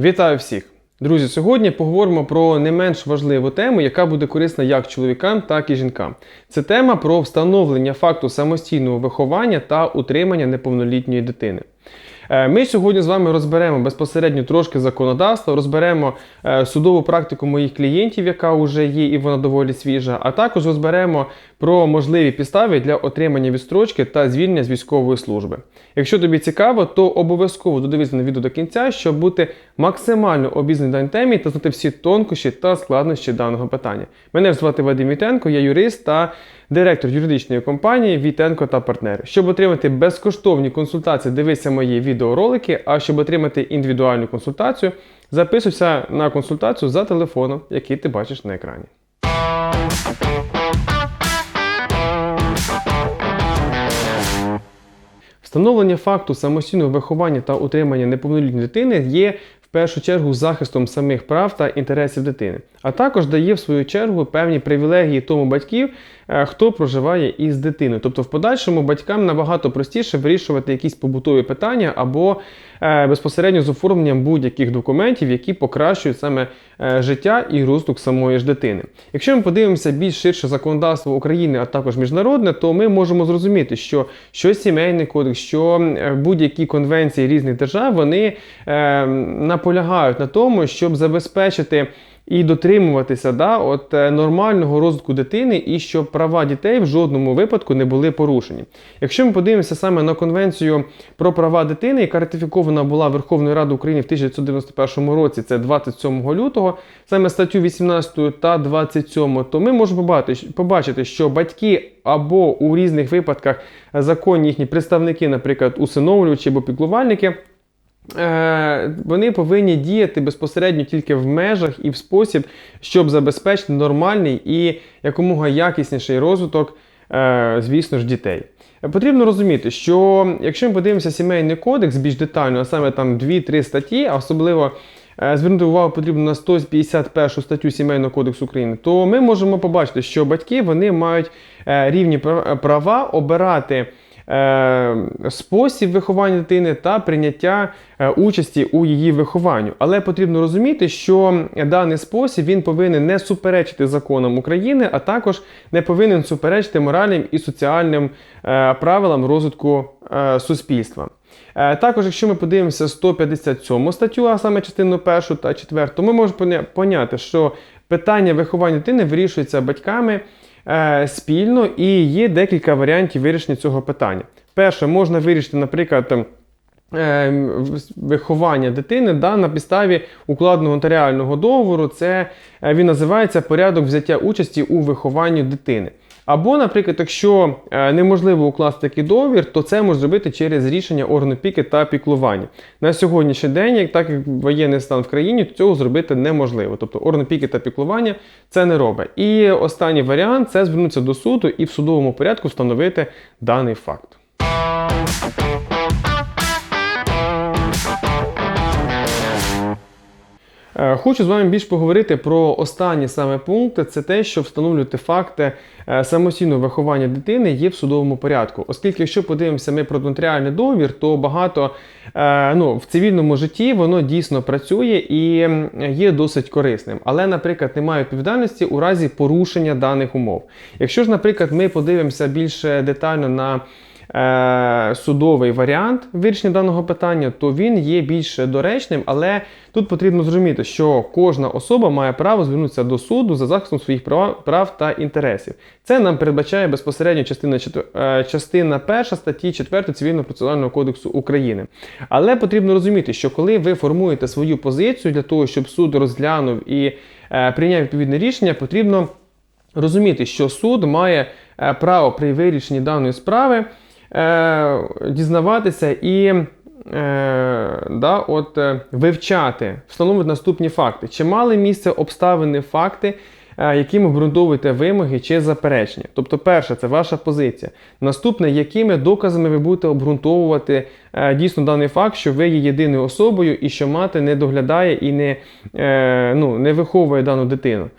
Вітаю всіх! Друзі, сьогодні поговоримо про не менш важливу тему, яка буде корисна як чоловікам, так і жінкам. Це тема про встановлення факту самостійного виховання та утримання неповнолітньої дитини. Е, Ми сьогодні з вами розберемо безпосередньо трошки законодавство, розберемо е, судову практику моїх клієнтів, яка вже є і вона доволі свіжа, а також розберемо про можливі підстави для отримання відстрочки та звільнення з військової служби. Якщо тобі цікаво, то обов'язково додивися на відео до кінця, щоб бути максимально обізнаний даній темі та знати всі тонкощі та складнощі даного питання. Мене звати Вадим Вітенко, я юрист та директор юридичної компанії Вітенко та партнери. Щоб отримати безкоштовні консультації, дивися мої відеоролики. А щоб отримати індивідуальну консультацію, записуйся на консультацію за телефоном, який ти бачиш на екрані. Встановлення факту самостійного виховання та утримання неповнолітньої дитини є в першу чергу захистом самих прав та інтересів дитини, а також дає в свою чергу певні привілегії тому батьків, хто проживає із дитиною. Тобто, в подальшому батькам набагато простіше вирішувати якісь побутові питання або е, безпосередньо з оформленням будь-яких документів, які покращують саме е, життя і розвиток самої ж дитини. Якщо ми подивимося більш ширше законодавство України, а також міжнародне, то ми можемо зрозуміти, що що сімейний кодекс, що е, будь-які конвенції різних держав, вони е, наполягають на тому, щоб забезпечити. І дотримуватися да, от, е, нормального розвитку дитини, і щоб права дітей в жодному випадку не були порушені. Якщо ми подивимося саме на конвенцію про права дитини, яка ратифікована була Верховною Радою України в 1991 році, це 27 лютого, саме статтю 18 та 27, то ми можемо побачити, побачити, що батьки або у різних випадках законні їхні представники, наприклад, усиновлювачі або піклувальники. Е, вони повинні діяти безпосередньо тільки в межах і в спосіб, щоб забезпечити нормальний і якомога якісніший розвиток, е, звісно ж, дітей. Потрібно розуміти, що якщо ми подивимося сімейний кодекс більш детально, а саме там 2-3 статті, а особливо е, звернути увагу потрібно на 151 статтю Сімейного кодексу України, то ми можемо побачити, що батьки вони мають рівні права обирати. Спосіб виховання дитини та прийняття участі у її вихованню. Але потрібно розуміти, що даний спосіб він повинен не суперечити законам України, а також не повинен суперечити моральним і соціальним правилам розвитку суспільства. Також, якщо ми подивимося 157 статтю, а саме частину 1 та 4, то ми можемо поняти, що питання виховання дитини вирішується батьками. Е, спільно і є декілька варіантів вирішення цього питання. Перше, можна вирішити, наприклад, е, виховання дитини да, на підставі укладного нотаріального договору. Це е, він називається порядок взяття участі у вихованні дитини. Або, наприклад, якщо е, неможливо укласти такий договір, то це може зробити через рішення органу піки та піклування. На сьогоднішній день, так як воєнний стан в країні, цього зробити неможливо. Тобто орган піки та піклування це не робить. І останній варіант це звернутися до суду і в судовому порядку встановити даний факт. Хочу з вами більш поговорити про останні саме пункти. Це те, що встановлювати факти е, самостійного виховання дитини є в судовому порядку. Оскільки, якщо подивимося ми про нотаріальний договір, то багато е, ну, в цивільному житті воно дійсно працює і є досить корисним. Але, наприклад, немає відповідальності у разі порушення даних умов. Якщо ж, наприклад, ми подивимося більш детально на Е, судовий варіант вирішення даного питання, то він є більш доречним, але тут потрібно зрозуміти, що кожна особа має право звернутися до суду за захистом своїх прав, та інтересів. Це нам передбачає безпосередньо частина е, частина 1 статті 4 Цивільного процесуального кодексу України. Але потрібно розуміти, що коли ви формуєте свою позицію для того, щоб суд розглянув і е, прийняв відповідне рішення, потрібно розуміти, що суд має право при вирішенні даної справи е, дізнаватися і е, да, от, е, вивчати, встановлювати наступні факти. Чи мали місце обставини факти, е, якими обґрунтовуєте вимоги чи заперечення? Тобто, перше, це ваша позиція. Наступне, якими доказами ви будете обґрунтовувати е, дійсно даний факт, що ви є єдиною особою і що мати не доглядає і не, ну, не виховує дану дитину.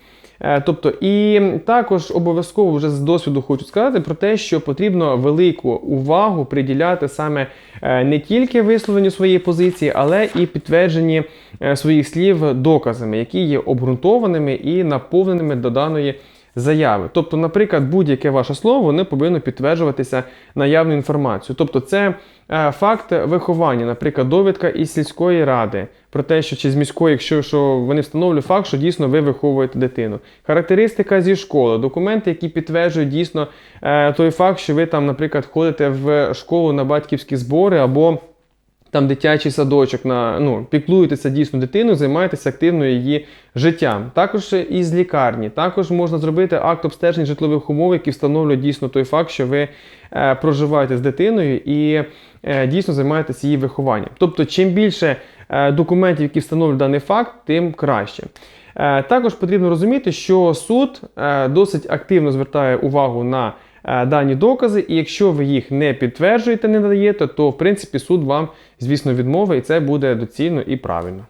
Е, Тобто, і також обов'язково вже з досвіду хочу сказати про те, що потрібно велику увагу приділяти саме е, не тільки висловленню своєї позиції, але і підтвердженні е, своїх слів доказами, які є обґрунтованими і наповненими до даної заяви. Тобто, наприклад, будь-яке ваше слово не повинно підтверджуватися наявною інформацією. Тобто, це е, факт виховання, наприклад, довідка із сільської ради про те, що чи з міської, якщо що вони встановлюють факт, що дійсно ви виховуєте дитину. Характеристика зі школи, документи, які підтверджують дійсно е, той факт, що ви там, наприклад, ходите в школу на батьківські збори або там дитячий садочок, на, ну, піклуєтеся дійсно дитиною, займаєтеся активно її життям. Також із лікарні, також можна зробити акт обстеження житлових умов, які встановлюють дійсно той факт, що ви е, проживаєте з дитиною і е, дійсно займаєтеся її вихованням. Тобто, чим більше е, документів, які встановлюють даний факт, тим краще. Е, також потрібно розуміти, що суд е, досить активно звертає увагу на дані докази, і якщо ви їх не підтверджуєте, не надаєте, то в принципі суд вам, звісно, відмовить, і це буде доцільно і правильно.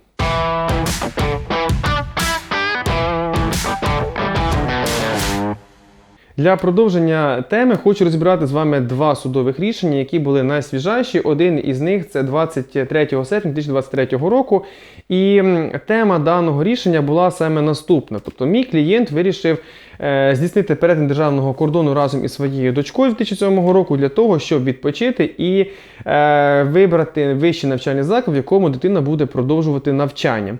Для продовження теми хочу розібрати з вами два судових рішення, які були найсвіжайші. Один із них це 23 серпня 2023 року. І тема даного рішення була саме наступна. Тобто, мій клієнт вирішив е, здійснити перетин державного кордону разом із своєю дочкою 2007 року для того, щоб відпочити і е, вибрати вищий навчальний заклад, в якому дитина буде продовжувати навчання.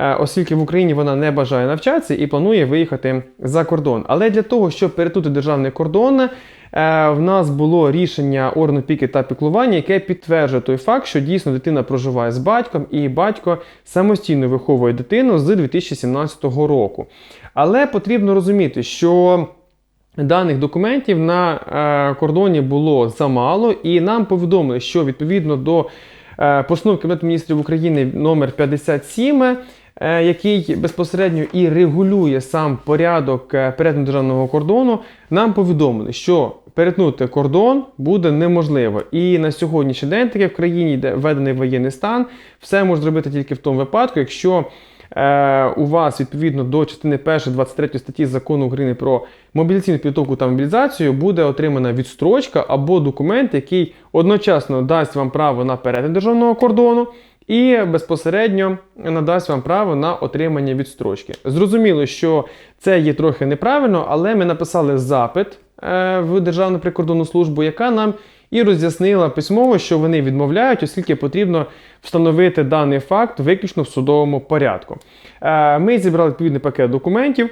Е, оскільки в Україні вона не бажає навчатися і планує виїхати за кордон. Але для того, щоб перетнути державний кордон, е, в нас було рішення органу опіки та піклування, яке підтверджує той факт, що дійсно дитина проживає з батьком, і батько самостійно виховує дитину з 2017 року. Але потрібно розуміти, що Даних документів на е, кордоні було замало, і нам повідомили, що відповідно до постанови Кабінету міністрів України номер 57, е, який безпосередньо і регулює сам порядок е, перетину державного кордону, нам повідомили, що перетнути кордон буде неможливо. І на сьогоднішній день, таке в країні, де введений воєнний стан, все може зробити тільки в тому випадку, якщо е, у вас відповідно до частини 1 23 статті закону України про мобілізаційну підготовку та мобілізацію буде отримана відстрочка або документ, який одночасно дасть вам право на перетин державного кордону. І безпосередньо надасть вам право на отримання відстрочки. Зрозуміло, що це є трохи неправильно, але ми написали запит е, в Державну прикордонну службу, яка нам і роз'яснила письмово, що вони відмовляють, оскільки потрібно встановити даний факт виключно в судовому порядку. Е, Ми зібрали відповідний пакет документів.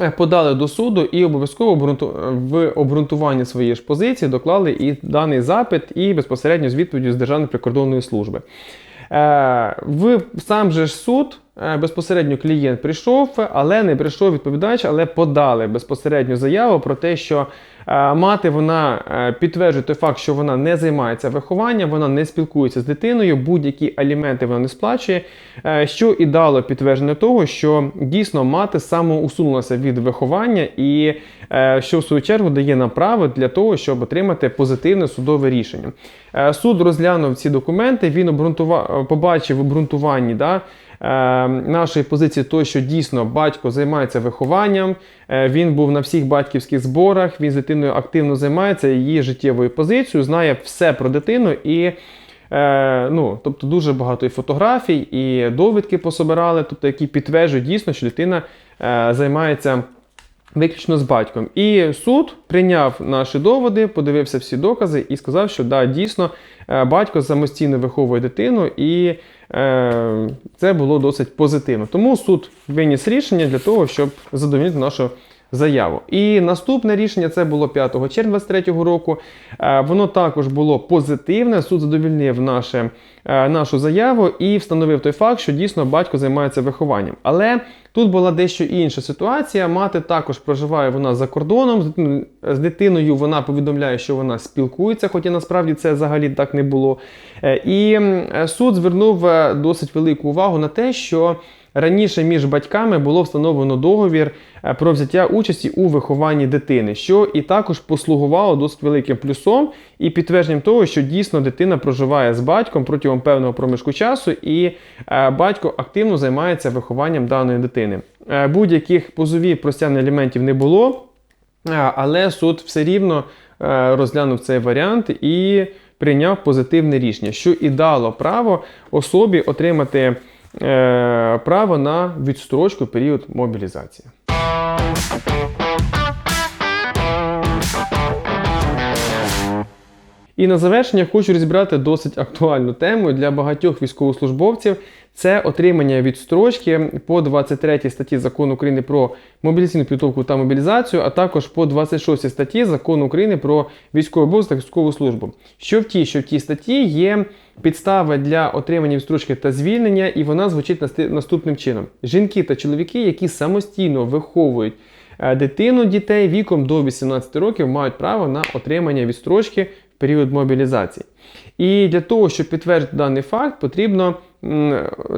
е, Подали до суду і обов'язково в обґрунтування своєї ж позиції доклали і даний запит, і безпосередньо з відповіддю з Державної прикордонної служби. Е, В сам же ж суд е, безпосередньо клієнт прийшов, але не прийшов відповідач, але подали безпосередньо заяву про те, що мати вона е, підтверджує той факт, що вона не займається вихованням, вона не спілкується з дитиною, будь-які аліменти вона не сплачує, е, що і дало підтвердження того, що дійсно мати самоусунулася від виховання, і е, що в свою чергу дає нам право для того, щоб отримати позитивне судове рішення. Е, Суд розглянув ці документи, він обґрунтував, побачив обґрунтуванні да, е, нашої позиції, то, що дійсно батько займається вихованням, е, він був на всіх батьківських зборах, він з дитиною активно займається її життєвою позицією, знає все про дитину і. Е, ну, тобто дуже багато і фотографій, і довідки пособирали, тобто, які підтверджують дійсно, що дитина е, займається виключно з батьком. І суд прийняв наші доводи, подивився всі докази і сказав, що да, дійсно е, батько самостійно виховує дитину, і е, це було досить позитивно. Тому суд виніс рішення для того, щоб задовільнити нашу заяву. І наступне рішення це було 5 червня 2023 року. Е, Воно також було позитивне. Суд задовільнив наше, е, нашу заяву і встановив той факт, що дійсно батько займається вихованням. Але тут була дещо інша ситуація. Мати також проживає вона за кордоном. З дитиною, вона повідомляє, що вона спілкується, хоча насправді це взагалі так не було. Е, І суд звернув досить велику увагу на те, що Раніше між батьками було встановлено договір е, про взяття участі у вихованні дитини, що і також послугувало досить великим плюсом і підтвердженням того, що дійсно дитина проживає з батьком протягом певного проміжку часу, і е, батько активно займається вихованням даної дитини. Е, Будь-яких позовів про стягнення аліментів не було, але суд все рівно розглянув цей варіант і прийняв позитивне рішення, що і дало право особі отримати право на відстрочку період мобілізації. І на завершення хочу розібрати досить актуальну тему для багатьох військовослужбовців. Це отримання відстрочки по 23 статті закону України про мобілізаційну підготовку та мобілізацію, а також по 26 статті закону України про військовий обов'язок та військову службу. Що в тій, що в тій статті є підстави для отримання відстрочки та звільнення, і вона звучить наступним чином: жінки та чоловіки, які самостійно виховують е, дитину дітей віком до 18 років, мають право на отримання відстрочки період мобілізації. І для того, щоб підтвердити даний факт, потрібно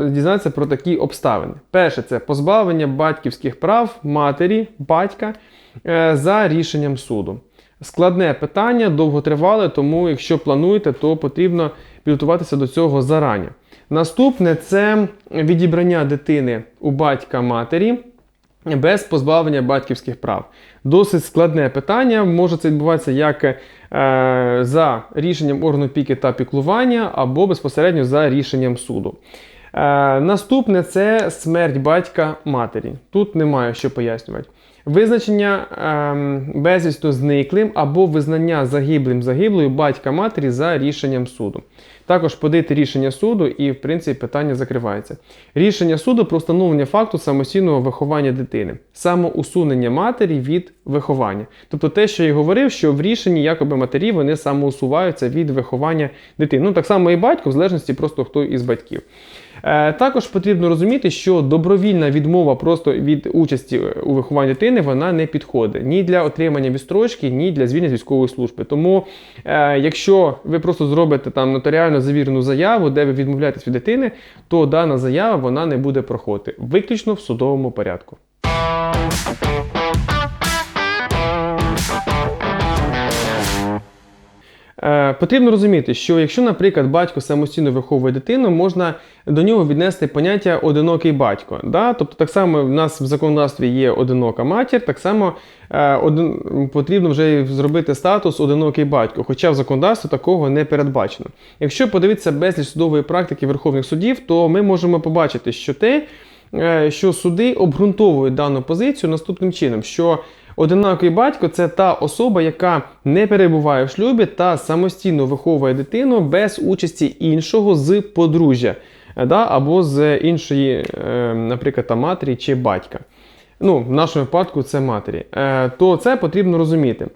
дізнатися про такі обставини. Перше, це позбавлення батьківських прав матері, батька е, за рішенням суду. Складне питання, довготривале, тому якщо плануєте, то потрібно підготуватися до цього зарані. Наступне це відібрання дитини у батька матері без позбавлення батьківських прав. Досить складне питання. Може це відбуватися як е, за рішенням органу опіки та піклування, або безпосередньо за рішенням суду. Е, наступне це смерть батька матері. Тут немає що пояснювати. Визначення ем, безвісно зниклим або визнання загиблим загиблою батька матері за рішенням суду. Також подати рішення суду і, в принципі, питання закривається. Рішення суду про встановлення факту самостійного виховання дитини, самоусунення матері від виховання. Тобто те, що я говорив, що в рішенні якоби матері вони самоусуваються від виховання дитини. Ну так само і батько, в залежності просто хто із батьків. Е, Також потрібно розуміти, що добровільна відмова просто від участі у вихованні дитини вона не підходить ні для отримання відстрочки, ні для звільнення з військової служби. Тому, е, якщо ви просто зробите там нотаріально завірену заяву, де ви відмовляєтесь від дитини, то дана заява вона не буде проходити виключно в судовому порядку. Потрібно розуміти, що якщо, наприклад, батько самостійно виховує дитину, можна до нього віднести поняття одинокий батько. Да? Тобто, так само в нас в законодавстві є одинока матір, так само е, один, потрібно вже зробити статус одинокий батько, хоча в законодавстві такого не передбачено. Якщо подивитися безліч судової практики Верховних судів, то ми можемо побачити, що те, е, що суди обґрунтовують дану позицію наступним чином, що Одинокий батько це та особа, яка не перебуває в шлюбі та самостійно виховує дитину без участі іншого з подружжя, е, да, або з іншої, е, наприклад, матері чи батька. Ну, в нашому випадку це матері. Е, То це потрібно розуміти.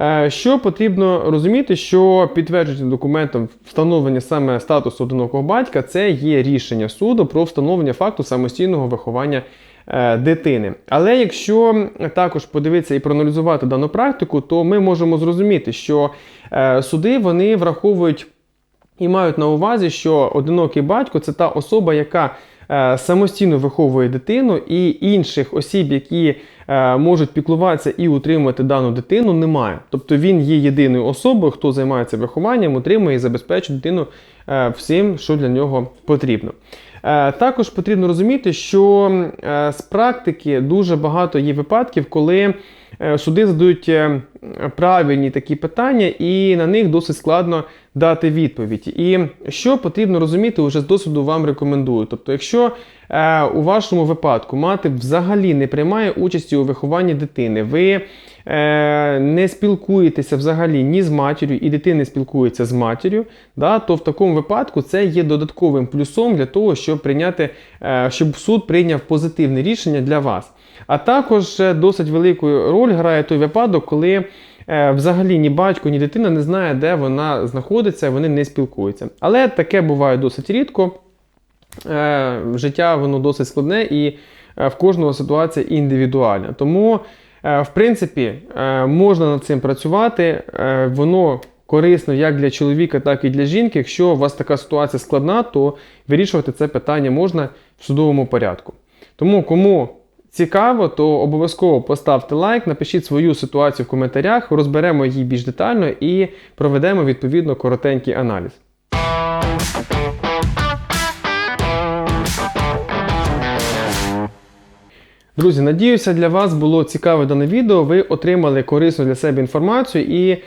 Е, Що потрібно розуміти, що підтверджуючим документом встановлення саме статусу одинокого батька, це є рішення суду про встановлення факту самостійного виховання е, дитини. Але якщо також подивитися і проаналізувати дану практику, то ми можемо зрозуміти, що е, суди вони враховують і мають на увазі, що одинокий батько це та особа, яка самостійно виховує дитину, і інших осіб, які е, можуть піклуватися і утримувати дану дитину, немає. Тобто він є єдиною особою, хто займається вихованням, утримує і забезпечує дитину е, всім, що для нього потрібно. Е, Також потрібно розуміти, що е, з практики дуже багато є випадків, коли е, суди задають е, правильні такі питання, і на них досить складно дати відповідь. І що потрібно розуміти, вже з досвіду вам рекомендую. Тобто, якщо е, у вашому випадку мати взагалі не приймає участі у вихованні дитини, ви е, не спілкуєтеся взагалі ні з матір'ю, і дитина спілкується з матір'ю, да, то в такому випадку це є додатковим плюсом для того, щоб прийняти, е, щоб суд прийняв позитивне рішення для вас. А також е, досить велику роль грає той випадок, коли взагалі ні батько, ні дитина не знає, де вона знаходиться, вони не спілкуються. Але таке буває досить рідко. Е, Життя воно досить складне і е, в кожного ситуація індивідуальна. Тому, е, в принципі, е, можна над цим працювати. Е, Воно корисно як для чоловіка, так і для жінки. Якщо у вас така ситуація складна, то вирішувати це питання можна в судовому порядку. Тому кому цікаво, то обов'язково поставте лайк, напишіть свою ситуацію в коментарях, розберемо її більш детально і проведемо відповідно коротенький аналіз. Друзі, надіюся, для вас було цікаве дане відео. Ви отримали корисну для себе інформацію і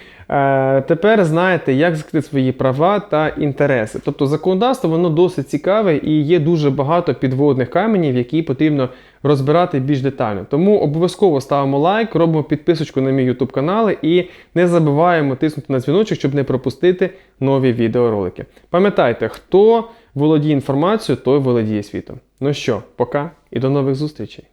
тепер знаєте, як захистити свої права та інтереси. Тобто законодавство воно досить цікаве і є дуже багато підводних каменів, які потрібно розбирати більш детально. Тому обов'язково ставимо лайк, робимо підписочку на мій YouTube канал і не забуваємо тиснути на дзвіночок, щоб не пропустити нові відеоролики. Пам'ятайте, хто володіє інформацією, той володіє світом. Ну що, пока і до нових зустрічей.